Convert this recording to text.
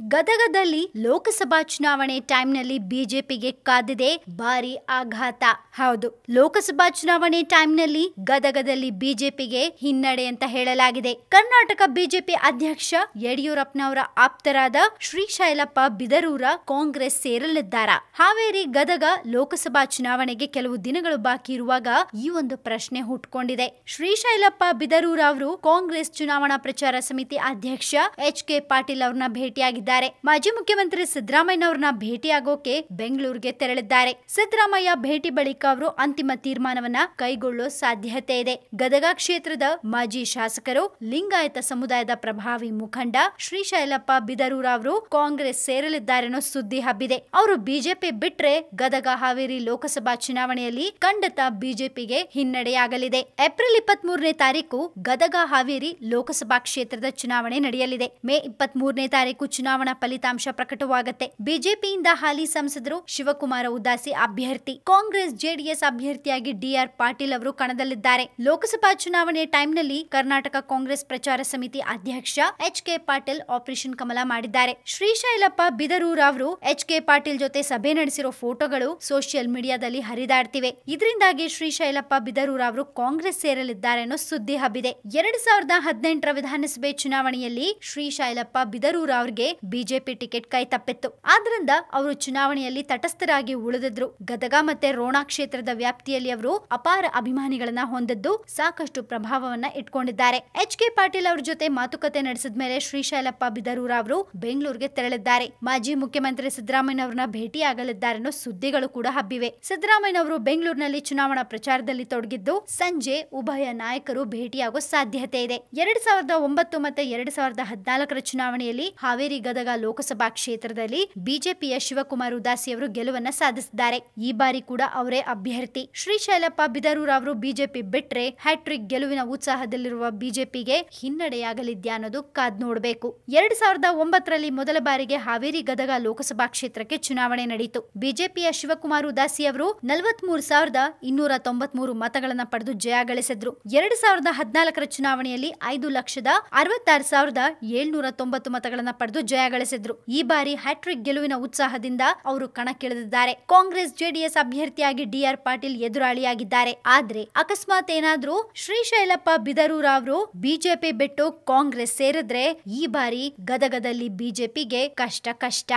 ಗದಗದಲ್ಲಿ ಲೋಕಸಭಾ ಚುನಾವಣೆ ಟೈಮ್ನಲ್ಲಿ ಬಿಜೆಪಿಗೆ ಕಾದಿದೆ ಭಾರಿ ಆಘಾತ. ಹೌದು, ಲೋಕಸಭಾ ಚುನಾವಣೆ ಟೈಮ್ನಲ್ಲಿ ಗದಗದಲ್ಲಿ ಬಿಜೆಪಿಗೆ ಹಿನ್ನಡೆ ಅಂತ ಹೇಳಲಾಗಿದೆ. ಕರ್ನಾಟಕ ಬಿಜೆಪಿ ಅಧ್ಯಕ್ಷ ಯಡಿಯೂರಪ್ಪನವರ ಆಪ್ತರಾದ ಶ್ರೀಶೈಲಪ್ಪ ಬಿದರೂರ ಕಾಂಗ್ರೆಸ್ ಸೇರಲಿದ್ದಾರ. ಹಾವೇರಿ, ಗದಗ ಲೋಕಸಭಾ ಚುನಾವಣೆಗೆ ಕೆಲವು ದಿನಗಳು ಬಾಕಿ ಇರುವಾಗ ಈ ಒಂದು ಪ್ರಶ್ನೆ ಹುಟ್ಕೊಂಡಿದೆ. ಶ್ರೀಶೈಲಪ್ಪ ಬಿದರೂರ ಅವರು ಕಾಂಗ್ರೆಸ್ ಚುನಾವಣಾ ಪ್ರಚಾರ ಸಮಿತಿ ಅಧ್ಯಕ್ಷ ಎಚ್ ಕೆ ಪಾಟೀಲ್ ಅವ್ರನ್ನ ಭೇಟಿಯಾಗಿದ್ದಾರೆ. ಮಾಜಿ ಮುಖ್ಯಮಂತ್ರಿ ಸಿದ್ದರಾಮಯ್ಯನವರನ್ನ ಭೇಟಿಯಾಗೋಕೆ ಬೆಂಗಳೂರಿಗೆ ತೆರಳಿದ್ದಾರೆ. ಸಿದ್ದರಾಮಯ್ಯ ಭೇಟಿ ಬಳಿಕ ಅವರು ಅಂತಿಮ ತೀರ್ಮಾನವನ್ನ ಕೈಗೊಳ್ಳುವ ಸಾಧ್ಯತೆ ಇದೆ. ಗದಗ ಕ್ಷೇತ್ರದ ಮಾಜಿ ಶಾಸಕರು, ಲಿಂಗಾಯತ ಸಮುದಾಯದ ಪ್ರಭಾವಿ ಮುಖಂಡ ಶ್ರೀಶೈಲಪ್ಪ ಬಿದರೂರ ಅವರು ಕಾಂಗ್ರೆಸ್ ಸೇರಲಿದ್ದಾರೆ ಅನ್ನೋ ಸುದ್ದಿ ಹಬ್ಬಿದೆ. ಅವರು ಬಿಜೆಪಿ ಬಿಟ್ರೆ ಗದಗ ಹಾವೇರಿ ಲೋಕಸಭಾ ಚುನಾವಣೆಯಲ್ಲಿ ಖಂಡಿತ ಬಿಜೆಪಿಗೆ ಹಿನ್ನಡೆಯಾಗಲಿದೆ. ಏಪ್ರಿಲ್ ಇಪ್ಪತ್ತ್ ಮೂರನೇ ತಾರೀಕು ಗದಗ ಹಾವೇರಿ ಲೋಕಸಭಾ ಕ್ಷೇತ್ರದ ಚುನಾವಣೆ ನಡೆಯಲಿದೆ. ಮೇ ಇಪ್ಪತ್ತ್ ಮೂರನೇ ತಾರೀಕು ಚುನಾವಣಾ ಫಲಿತಾಂಶ ಪ್ರಕಟವಾಗುತ್ತೆ. ಬಿಜೆಪಿಯಿಂದ ಹಾಲಿ ಸಂಸದರು ಶಿವಕುಮಾರ ಉದಾಸಿ ಅಭ್ಯರ್ಥಿ, ಕಾಂಗ್ರೆಸ್ ಜೆಡಿಎಸ್ ಅಭ್ಯರ್ಥಿಯಾಗಿ ಡಿಆರ್ ಪಾಟೀಲ್ ಅವರು ಕಣದಲ್ಲಿದ್ದಾರೆ. ಲೋಕಸಭಾ ಚುನಾವಣೆ ಟೈಮ್ನಲ್ಲಿ ಕರ್ನಾಟಕ ಕಾಂಗ್ರೆಸ್ ಪ್ರಚಾರ ಸಮಿತಿ ಅಧ್ಯಕ್ಷ H K Patil operation Kamala ಮಾಡಿದ್ದಾರೆ. ಶ್ರೀಶೈಲಪ್ಪ ಬಿದರೂರ ಅವರು ಎಚ್ ಕೆ ಪಾಟೀಲ್ ಜೊತೆ ಸಭೆ ನಡೆಸಿರೋ ಫೋಟೋಗಳು ಸೋಷಿಯಲ್ ಮೀಡಿಯಾದಲ್ಲಿ ಹರಿದಾಡ್ತಿವೆ. ಇದರಿಂದಾಗಿ ಶ್ರೀಶೈಲಪ್ಪ ಬಿದರೂರ ಅವರು ಕಾಂಗ್ರೆಸ್ ಸೇರಲಿದ್ದಾರೆ ಅನ್ನೋ ಸುದ್ದಿ ಹಬ್ಬಿದೆ. ಎರಡ್ ಸಾವಿರದ ಹದಿನೆಂಟರ ವಿಧಾನಸಭೆ ಚುನಾವಣೆಯಲ್ಲಿ ಶ್ರೀಶೈಲಪ್ಪ ಬಿದರೂರ ಅವರಿಗೆ ಬಿಜೆಪಿ ಟಿಕೆಟ್ ಕೈ ತಪ್ಪಿತ್ತು. ಆದ್ರಿಂದ ಅವರು ಚುನಾವಣೆಯಲ್ಲಿ ತಟಸ್ಥರಾಗಿ ಉಳಿದಿದ್ರು. ಗದಗ ಮತ್ತೆ ರೋಣ ಕ್ಷೇತ್ರದ ವ್ಯಾಪ್ತಿಯಲ್ಲಿ ಅವರು ಅಪಾರ ಅಭಿಮಾನಿಗಳನ್ನ ಹೊಂದಿದ್ದು ಸಾಕಷ್ಟು ಪ್ರಭಾವವನ್ನ ಇಟ್ಕೊಂಡಿದ್ದಾರೆ. ಎಚ್ ಕೆ ಪಾಟೀಲ್ ಅವರ ಜೊತೆ ಮಾತುಕತೆ ನಡೆಸಿದ ಮೇಲೆ ಶ್ರೀಶೈಲಪ್ಪ ಬಿದರೂರ ಅವರು ಬೆಂಗಳೂರಿಗೆ ತೆರಳಿದ್ದಾರೆ. ಮಾಜಿ ಮುಖ್ಯಮಂತ್ರಿ ಸಿದ್ದರಾಮಯ್ಯನವರನ್ನ ಭೇಟಿಯಾಗಲಿದ್ದಾರೆ ಅನ್ನೋ ಸುದ್ದಿಗಳು ಕೂಡ ಹಬ್ಬಿವೆ. ಸಿದ್ದರಾಮಯ್ಯನವರು ಬೆಂಗಳೂರಿನಲ್ಲಿ ಚುನಾವಣಾ ಪ್ರಚಾರದಲ್ಲಿ ತೊಡಗಿದ್ದು ಸಂಜೆ ಉಭಯ ನಾಯಕರು ಭೇಟಿಯಾಗುವ ಸಾಧ್ಯತೆ ಇದೆ. ಎರಡ್ ಸಾವಿರದ ಒಂಬತ್ತು ಮತ್ತೆ ಎರಡ್ ಸಾವಿರದ ಹದಿನಾಲ್ಕರ ಚುನಾವಣೆಯಲ್ಲಿ ಹಾವೇರಿ ಗದಗ ಲೋಕಸಭಾ ಕ್ಷೇತ್ರದಲ್ಲಿ ಬಿಜೆಪಿಯ ಶಿವಕುಮಾರ್ ಉದಾಸಿ ಅವರು ಗೆಲುವನ್ನ ಸಾಧಿಸಿದ್ದಾರೆ. ಈ ಬಾರಿ ಕೂಡ ಅವರೇ ಅಭ್ಯರ್ಥಿ. ಶ್ರೀಶೈಲಪ್ಪ ಬಿದರೂರ್ ಅವರು ಬಿಜೆಪಿ ಬಿಟ್ರೆ ಹ್ಯಾಟ್ರಿಕ್ ಗೆಲುವಿನ ಉತ್ಸಾಹದಲ್ಲಿರುವ ಬಿಜೆಪಿಗೆ ಹಿನ್ನಡೆಯಾಗಲಿದ್ಯಾ ಅನ್ನೋದು ಕಾದ್ ನೋಡಬೇಕು. ಎರಡ್ ಸಾವಿರದ ಒಂಬತ್ತರಲ್ಲಿ ಮೊದಲ ಬಾರಿಗೆ ಹಾವೇರಿ ಗದಗ ಲೋಕಸಭಾ ಕ್ಷೇತ್ರಕ್ಕೆ ಚುನಾವಣೆ ನಡೆಯಿತು ಬಿಜೆಪಿಯ ಶಿವಕುಮಾರ್ ಉದಾಸಿ ಅವರು ನಲವತ್ಮೂರು ಸಾವಿರದ ಇನ್ನೂರ ತೊಂಬತ್ಮೂರು ಮತಗಳನ್ನ ಪಡೆದು ಜಯ ಗಳಿಸಿದ್ರು. ಎರಡ್ ಸಾವಿರದ ಹದಿನಾಲ್ಕರ ಚುನಾವಣೆಯಲ್ಲಿ ಐದು ಲಕ್ಷದ ಅರವತ್ತಾರು ಸಾವಿರದ ಏಳ್ನೂರ ತೊಂಬತ್ತು ಮತಗಳನ್ನ ಪಡೆದು ಜಯ ಗಳಿಸಿದ್ರು ಈ ಬಾರಿ ಹ್ಯಾಟ್ರಿಕ್ ಗೆಲುವಿನ ಉತ್ಸಾಹದಿಂದ ಅವರು ಕಣಕ್ಕಿಳಿದಿದ್ದಾರೆ. ಕಾಂಗ್ರೆಸ್ ಜೆಡಿಎಸ್ ಅಭ್ಯರ್ಥಿಯಾಗಿ ಡಿಆರ್ ಪಾಟೀಲ್ ಎದುರಾಳಿಯಾಗಿದ್ದಾರೆ. ಆದ್ರೆ ಅಕಸ್ಮಾತ್ ಏನಾದ್ರೂ ಶ್ರೀಶೈಲಪ್ಪ ಬಿದರೂರ ಅವರು ಬಿಜೆಪಿ ಬಿಟ್ಟು ಕಾಂಗ್ರೆಸ್ ಸೇರಿದ್ರೆ ಈ ಬಾರಿ ಗದಗದಲ್ಲಿ ಬಿಜೆಪಿಗೆ ಕಷ್ಟ ಕಷ್ಟ.